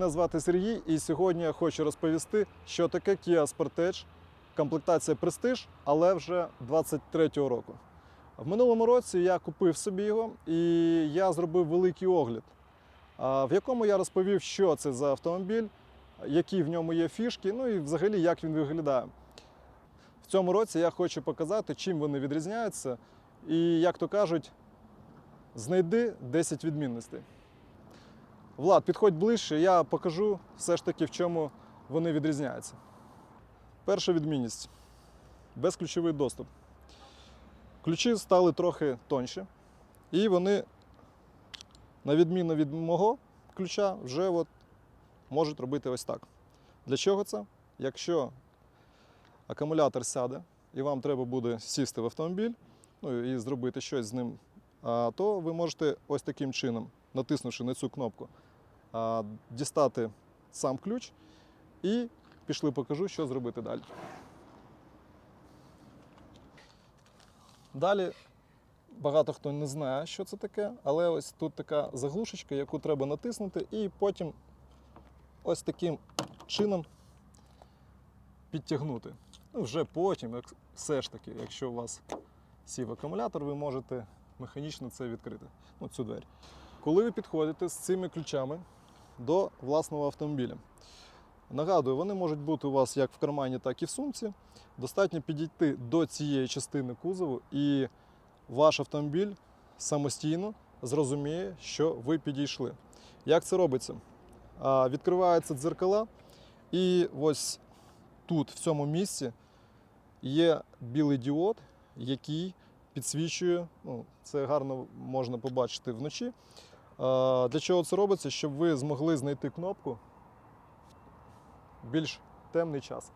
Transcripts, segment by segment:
Мене звати Сергій, і сьогодні я хочу розповісти, що таке Kia Sportage, комплектація Prestige, але вже 23-го року. В минулому році я купив собі його і я зробив великий огляд, в якому я розповів, що це за автомобіль, які в ньому є фішки, ну і взагалі як він виглядає. В цьому році я хочу показати, чим вони відрізняються, і, як то кажуть, знайди 10 відмінностей. Влад, підходь ближче, я покажу все ж таки, в чому вони відрізняються. Перша відмінність безключовий доступ. Ключі стали трохи тонші, і вони, на відміну від мого ключа, вже от можуть робити ось так. Для чого це? Якщо акумулятор сяде і вам треба буде сісти в автомобіль ну, і зробити щось з ним, то ви можете ось таким чином, натиснувши на цю кнопку, дістати сам ключ і пішли покажу, що зробити далі. Далі багато хто не знає, що це таке, але ось тут така заглушечка, яку треба натиснути, і потім ось таким чином підтягнути. Ну, вже потім, як все ж таки, якщо у вас сів акумулятор, ви можете механічно це відкрити. Ну, цю двері. Коли ви підходите з цими ключами до власного автомобіля. Нагадую, вони можуть бути у вас як в кармані, так і в сумці. Достатньо підійти до цієї частини кузову, і ваш автомобіль самостійно зрозуміє, що ви підійшли. Як це робиться? Відкриваються дзеркала, і ось тут, в цьому місці, є білий діод, який підсвічує. Ну, це гарно можна побачити вночі. Для чого це робиться? Щоб ви змогли знайти кнопку в більш темний час.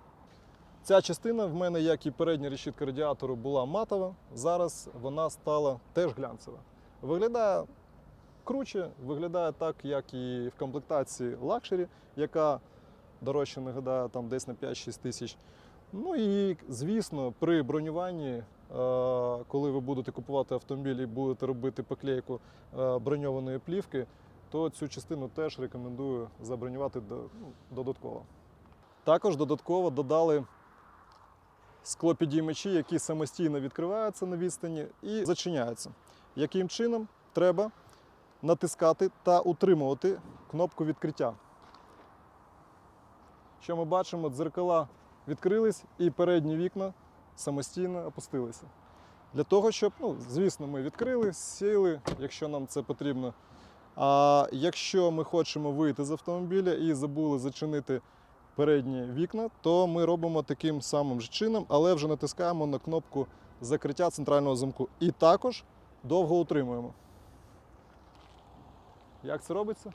Ця частина в мене, як і передня решітка радіатору, була матова. Зараз вона стала теж глянцева. Виглядає круче, виглядає так, як і в комплектації лакшері, яка дорожче нагадаю, там десь на 5-6 тисяч. Ну і звісно, при бронюванні, коли ви будете купувати автомобіль і будете робити поклейку е, броньованої плівки, то цю частину теж рекомендую забронювати ну, додатково. Також додатково додали склопідіймачі, які самостійно відкриваються на відстані і зачиняються. Яким чином треба натискати та утримувати кнопку відкриття. Що ми бачимо, дзеркала відкрились і передні вікна самостійно опустилися. Для того, щоб, ну, звісно, ми відкрили, сіли, якщо нам це потрібно. А якщо ми хочемо вийти з автомобіля і забули зачинити передні вікна, то ми робимо таким самим же чином, але вже натискаємо на кнопку закриття центрального замку. І також довго утримуємо. Як це робиться?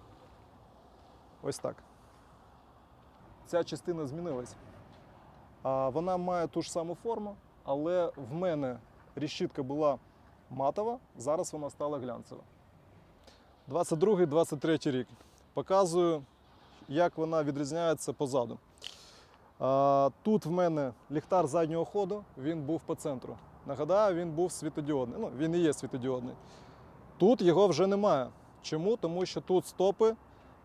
Ось так. Ця частина змінилась. Вона має ту ж саму форму, але в мене решітка була матова, зараз вона стала глянцева. 22-23 рік. Показую, як вона відрізняється позаду. Тут в мене ліхтар заднього ходу, він був по центру. Нагадаю, він був світодіодний. Ну, він і є світодіодний. Тут його вже немає. Чому? Тому що тут стопи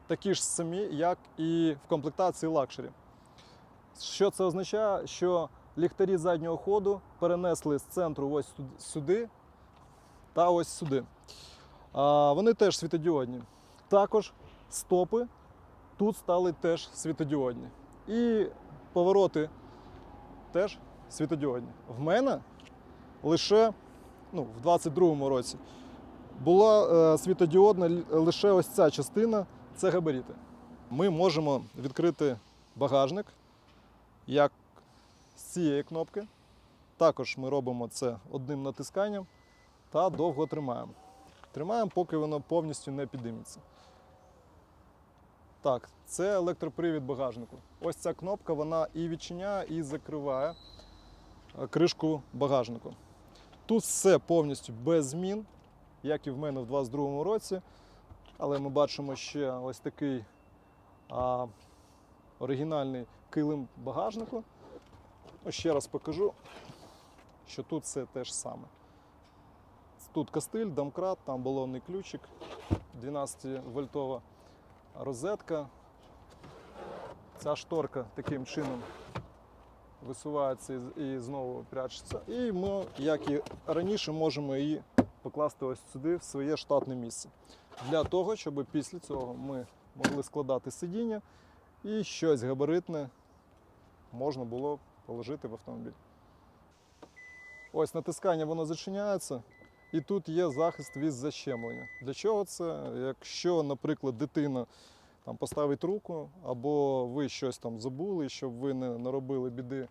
такі ж самі, як і в комплектації лакшері. Що це означає? Що ліхтарі заднього ходу перенесли з центру ось сюди- та ось сюди. А, Вони теж світодіодні. Також стопи тут стали теж світодіодні. І повороти теж світодіодні. В мене лише ну, в 22-му році була е, світодіодна лише ось ця частина це габаріти. Ми можемо відкрити багажник як з цієї кнопки. Також ми робимо це одним натисканням та довго тримаємо. Тримаємо, поки воно повністю не підійметься. Так, це електропривід багажнику. Ось ця кнопка вона і відчиняє, і закриває е, кришку багажнику. Тут все повністю без змін, як і в мене в 22-му році. Але ми бачимо ще ось такий а, оригінальний килим багажнику. Ось ще раз покажу, що тут все те ж саме. Тут кастиль, домкрат, там балонний ключик, 12 вольтова розетка, Ця шторка таким чином висувається і знову прячеться. І ми, як і раніше, можемо її покласти ось сюди, в своє штатне місце. Для того, щоб після цього ми могли складати сидіння і щось габаритне можна було положити в автомобіль. Ось натискання воно зачиняється, і тут є захист від защемлення. Для чого це? Якщо, наприклад, дитина там поставить руку, або ви щось там забули, щоб ви не наробили біди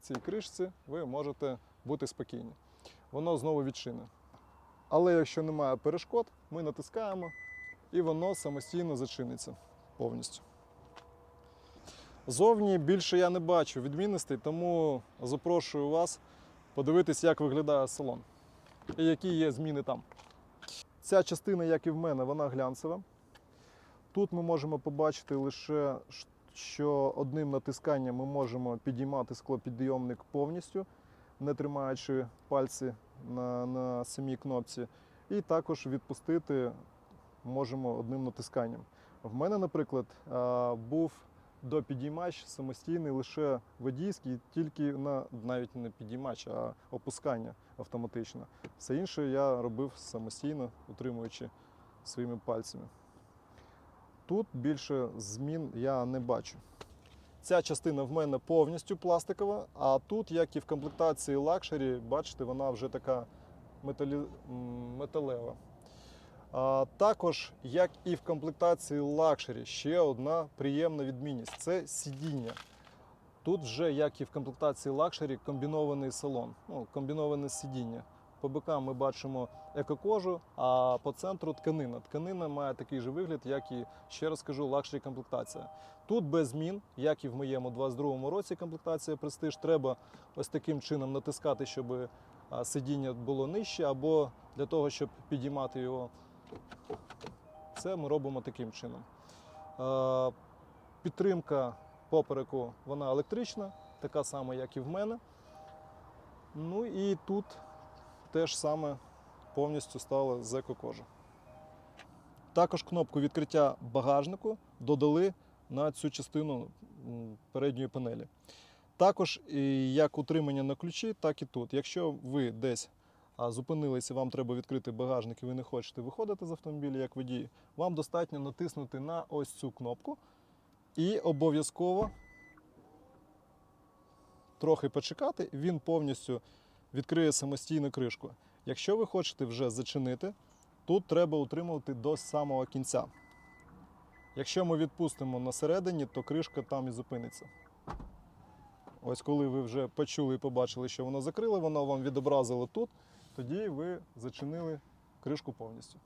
цій кришці, ви можете бути спокійні. Воно знову відчине. Але якщо немає перешкод, ми натискаємо і воно самостійно зачиниться повністю. Зовні більше я не бачу відмінностей, тому запрошую вас подивитись, як виглядає салон і які є зміни там. Ця частина, як і в мене, вона глянцева. Тут ми можемо побачити лише, що одним натисканням ми можемо підіймати склопідйомник повністю, не тримаючи пальці на, на самій кнопці. І також відпустити можемо одним натисканням. В мене, наприклад, був допідіймач самостійний лише водійський, тільки на навіть не підіймач, а опускання автоматичне. Все інше я робив самостійно, утримуючи своїми пальцями. Тут більше змін я не бачу. Ця частина в мене повністю пластикова, а тут, як і в комплектації лакшері, бачите, вона вже така металі... металева. Також, як і в комплектації лакшері, ще одна приємна відмінність це сидіння. Тут вже, як і в комплектації лакшері, комбінований салон, ну, комбіноване сидіння. По бокам ми бачимо екокожу, а по центру тканина. Тканина має такий же вигляд, як і ще раз кажу, лакшері комплектація. Тут без змін, як і в моєму 22-му році комплектація Prestige, треба ось таким чином натискати, щоб сидіння було нижче, або для того, щоб підіймати його. Це ми робимо таким чином. Е, Підтримка попереку вона електрична, така сама, як і в мене. Ну і тут теж саме повністю стало з екокожи. Також кнопку відкриття багажнику додали на цю частину передньої панелі. Також як утримання на ключі, так і тут. Якщо ви десь зупинилися, вам треба відкрити багажник і ви не хочете виходити з автомобіля як водій, вам достатньо натиснути на ось цю кнопку і обов'язково трохи почекати, він повністю відкриє самостійну кришку. Якщо ви хочете вже зачинити, тут треба утримувати до самого кінця. Якщо ми відпустимо на середині, то кришка там і зупиниться. Ось коли ви вже почули і побачили, що воно закрило, воно вам відобразило тут, тоді ви зачинили кришку повністю.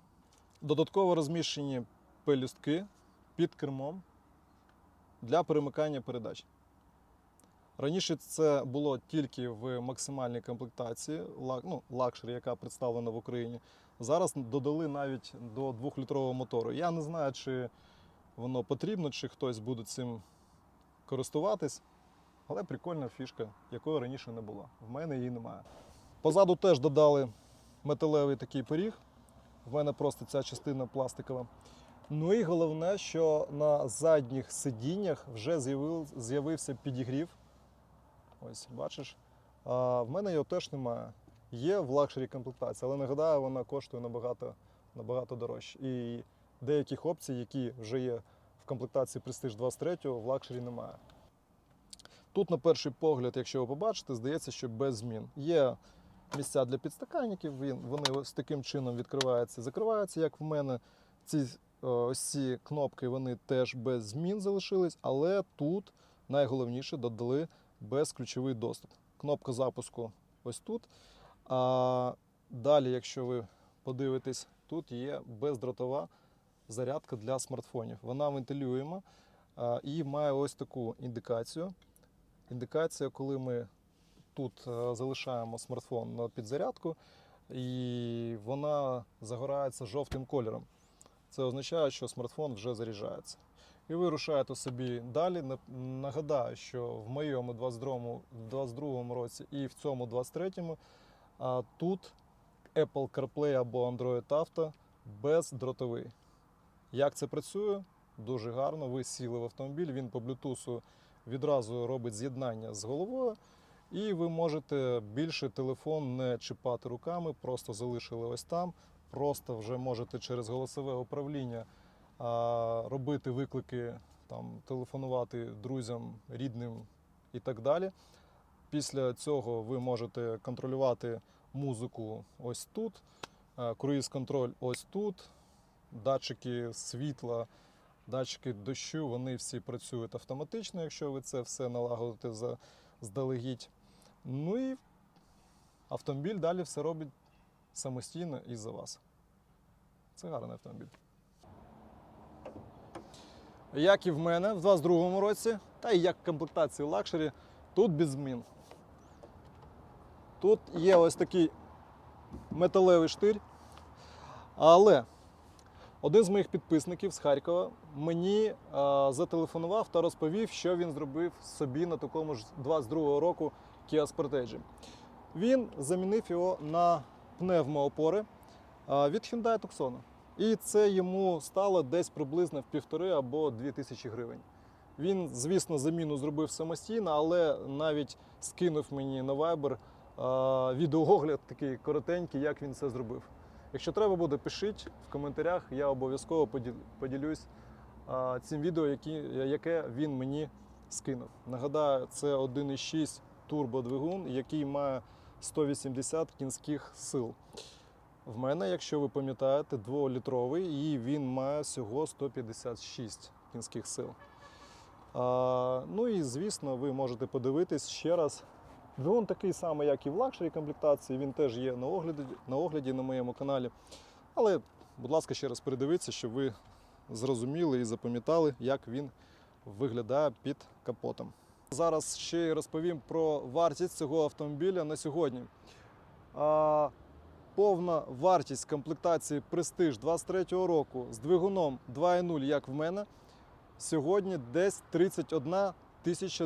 Додатково розміщені пелюстки під кермом для перемикання передач. Раніше це було тільки в максимальній комплектації, ну, лакшері, яка представлена в Україні. Зараз додали навіть до 2-літрового мотору. Я не знаю, чи воно потрібно, чи хтось буде цим користуватись. Але прикольна фішка, якої раніше не було. В мене її немає. Позаду теж додали металевий такий поріг. В мене просто ця частина пластикова. Ну і головне, що на задніх сидіннях вже з'явив, з'явився підігрів. Ось, бачиш. А в мене його теж немає. Є в лакшері комплектації, але нагадаю, вона коштує набагато, набагато дорожче. І деяких опцій, які вже є в комплектації Prestige 23, в лакшері немає. Тут, на перший погляд, якщо ви побачите, здається, що без змін. Є місця для підстаканників, він- вони ось таким чином відкриваються і закриваються, як в мене. Ці е, ось ці кнопки вони теж без змін залишились, але тут найголовніше додали безключовий доступ. Кнопка запуску ось тут. А далі, якщо ви подивитесь, тут є бездротова зарядка для смартфонів. Вона вентилюєма і має ось таку індикацію. Індикація, коли ми тут е, залишаємо смартфон на підзарядку, і вона загорається жовтим кольором. Це означає, що смартфон вже заряджається. І ви рушаєте собі далі. Нагадаю, що в моєму 22 22 році і в цьому 23-му а, тут Apple CarPlay або Android Auto бездротовий. Як це працює? дуже гарно. Ви сіли в автомобіль, він по блютусу відразу робить з'єднання з головою. І ви можете більше телефон не чіпати руками, просто залишили ось там. Просто вже можете через голосове управління а, робити виклики, там, телефонувати друзям, рідним і так далі. Після цього ви можете контролювати музику ось тут, круїз-контроль ось тут, датчики світла, датчики дощу, вони всі працюють автоматично, якщо ви це все налагодите заздалегідь. Ну і автомобіль далі все робить самостійно і за вас. Це гарний автомобіль. Як і в мене в 22-му році, та і як в комплектації лакшері, тут без змін. Тут є ось такий металевий штир. Але один з моїх підписників з Харкова мені е, зателефонував та розповів, що він зробив собі на такому ж 22-го року Kia Sportage. Він замінив його на пневмоопори від Hyundai Tucson. І це йому стало десь приблизно в півтори або дві тисячі гривень. Він, звісно, заміну зробив самостійно, але навіть скинув мені на Viber відеоогляд такий коротенький, як він це зробив. Якщо треба буде, пишіть в коментарях, я обов'язково поділюсь цим відео, яке він мені скинув. Нагадаю, це 1,6 турбодвигун, який має 180 кінських сил. В мене, якщо ви пам'ятаєте, 2-літровий, і він має всього 156 кінських сил. А, ну і звісно, ви можете подивитись ще раз. Двигун такий самий, як і в лакшері комплектації, він теж є на огляді, на огляді на моєму каналі. Але, будь ласка, ще раз передивіться, щоб ви зрозуміли і запам'ятали, як він виглядає під капотом. Зараз ще й розповім про вартість цього автомобіля на сьогодні. Повна вартість комплектації Prestige 23-го року з двигуном 2.0, як в мене, сьогодні десь 31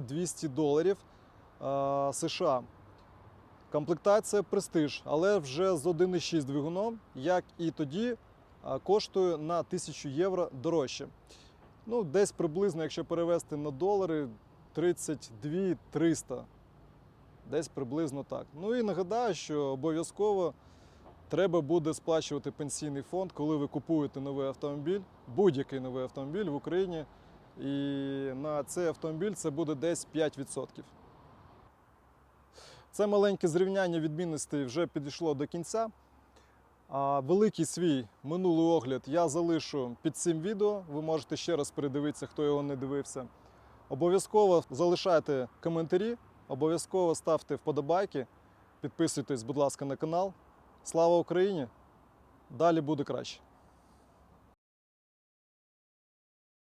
200 доларів США. Комплектація Prestige, але вже з 1.6 двигуном, як і тоді, коштує на 1000 євро дорожче. Ну, десь приблизно, якщо перевести на долари, 32 300. Десь приблизно так. Ну і нагадаю, що обов'язково треба буде сплачувати пенсійний фонд, коли ви купуєте новий автомобіль, будь-який новий автомобіль в Україні. І на цей автомобіль це буде десь 5%. Це маленьке зрівняння відмінностей вже підійшло до кінця. А великий свій минулий огляд я залишу під цим відео. Ви можете ще раз передивитися, хто його не дивився. Обов'язково залишайте коментарі, обов'язково ставте вподобайки, підписуйтесь, будь ласка, на канал. Слава Україні! Далі буде краще.